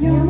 No.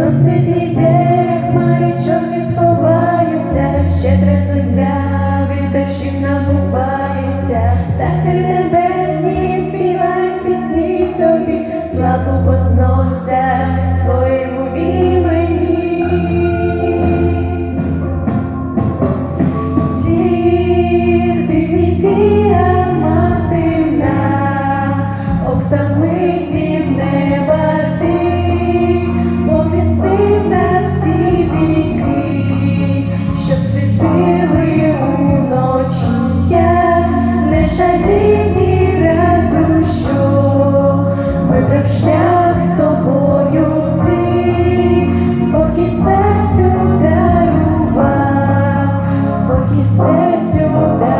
Сонце зійде, хмари чорні сховаються, щедра земля від дощів набувається, птахи небесні серцю.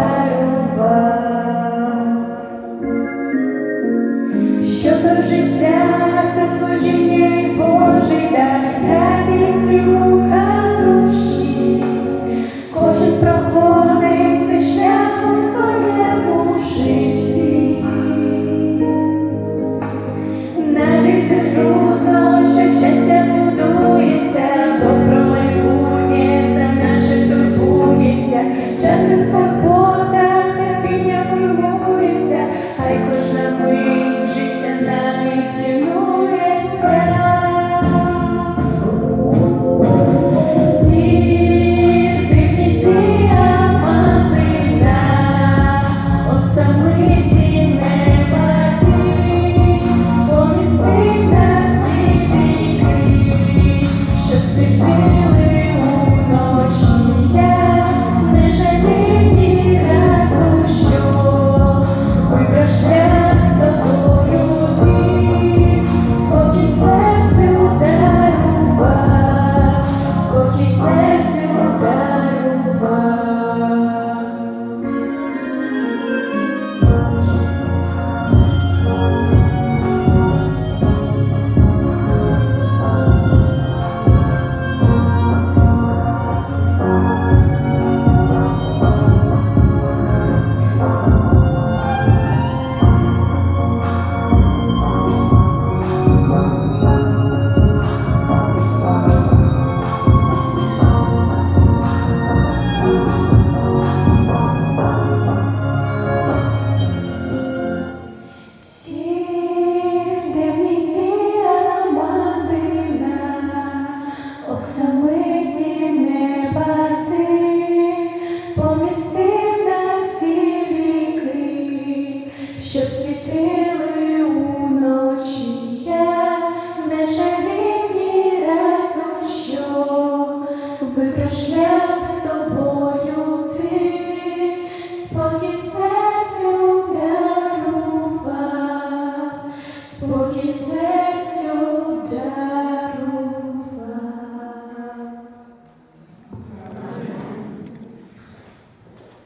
está вибрав шлях з тобою ти, спокій серцю дарував, спокій серцю.